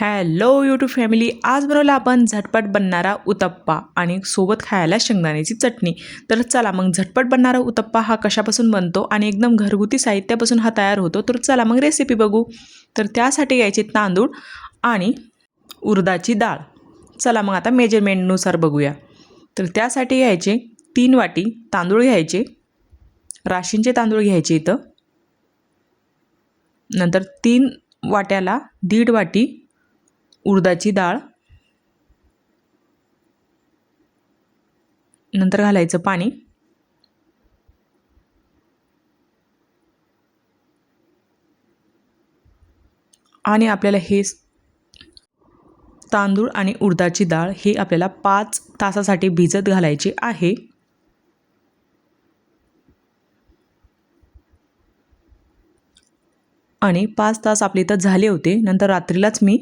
Hello YouTube family आज बनवला आपण झटपट बनणारा उतप्पा आणि सोबत खायला शेंगदाण्याची चटणी. तर चला मग झटपट बनणारा उतप्पा हा कशापासून बनतो आणि एकदम घरगुती साहित्यापासून हा तयार होतो तर चला मग रेसिपी बघू. तर त्यासाठी घ्यायचे तांदूळ आणि उरदाची डाळ. चला मग आता मेजरमेंटनुसार बघूया. तर त्यासाठी घ्यायचे तीन वाटी तांदूळ घ्यायचे. राशींचे तांदूळ घ्यायचे इथं. नंतर तीन वाट्याला दीड वाटी उडदाची डाळ. नंतर घालायचं पाणी. आणि आपल्याला हे तांदूळ आणि उडदाची डाळ हे आपल्याला पाच तासासाठी भिजत घालायची आहे. आणि पाच तास आपले इथं झाले होते. नंतर रात्रीलाच मी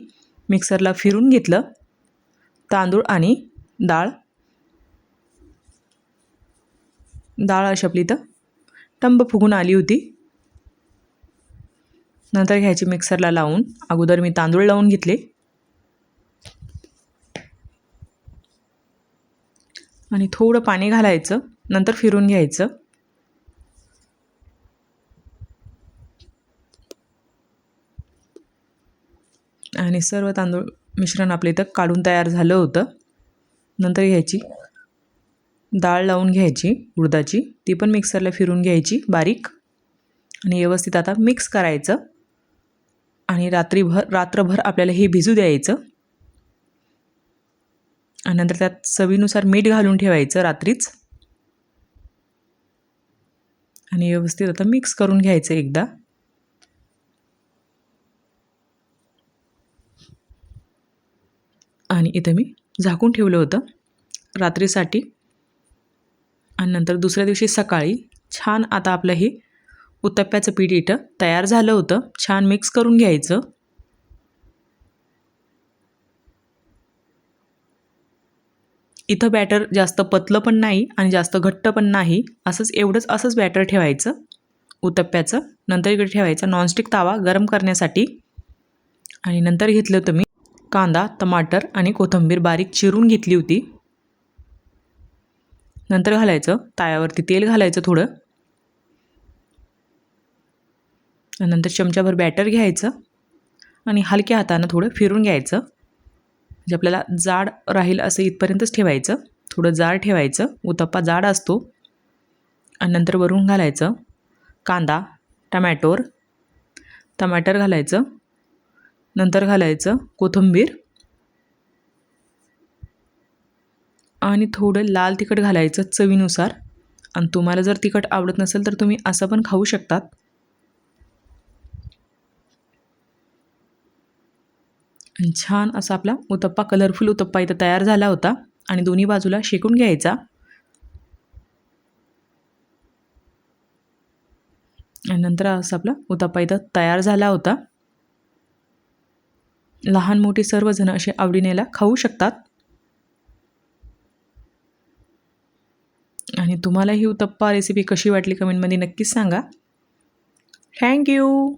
मिक्सरला फिरून घेतलं. तांदूळ आणि डाळ. डाळ अशी आपली टंब फुगून आली होती. नंतर घ्यायची मिक्सरला लावून अगोदर मी तांदूळ लावून घेतले. आणि थोडं पाणी घालायचं. नंतर फिरून घ्यायचं. आणि सर्व तांदूळ मिश्रण आपल्या इथं काढून तयार झालं होतं. नंतर घ्यायची डाळ लावून घ्यायची उडदाची. ती पण मिक्सरला फिरून घ्यायची बारीक. आणि व्यवस्थित आता मिक्स करायचं. आणि रात्रीभर रात्रभर आपल्याला हे भिजू द्यायचं. आणि नंतर त्यात चवीनुसार मीठ घालून ठेवायचं रात्रीच. आणि व्यवस्थित आता मिक्स करून घ्यायचं एकदा. आणि इथं मी झाकून ठेवलं होतं रात्रीसाठी. आणि नंतर दुसऱ्या दिवशी सकाळी छान आता आपलं हे उत्तप्प्याचं पीठ इथं तयार झालं होतं. छान मिक्स करून घ्यायचं. इथं बॅटर जास्त पतलं पण नाही आणि जास्त घट्ट पण नाही. असंच एवढंच असंच बॅटर ठेवायचं उत्तप्प्याचं नंतर इकडे ठेवायचं नॉनस्टिक तावा गरम करण्यासाठी. आणि नंतर घेतलं होतं मी कांदा टमाटर आणि कोथिंबीर बारीक चिरून घेतली होती. नंतर घालायचं तायावरती तेल घालायचं थोडं. नंतर चमच्याभर बॅटर घ्यायचं आणि हलक्या हातानं थोडं फिरून घ्यायचं. म्हणजे आपल्याला जाड राहील असं इथपर्यंतच ठेवायचं. थोडं जाड ठेवायचं उतप्पा जाड असतो. आणि नंतर वरून घालायचं कांदा टमॅटोर. टमाटर घालायचं. नंतर घालायचं कोथिंबीर. आणि थोडं लाल तिखट घालायचं चवीनुसार. आणि तुम्हाला जर तिखट आवडत नसेल तर तुम्ही असं पण खाऊ शकतात. छान असा आपला उतप्पा कलरफुल उतप्पा इथं तयार झाला होता. आणि दोन्ही बाजूला शेकून घ्यायचा. नंतर असं आपला उतप्पा इथं तयार झाला होता. लहान मोठी सर्वजण असे आवडीनेला खाऊ शकतात. आणि तुम्हाला ही उत्तप्पा रेसिपी कशी वाटली कमेंटमध्ये नक्कीच सांगा. थँक्यू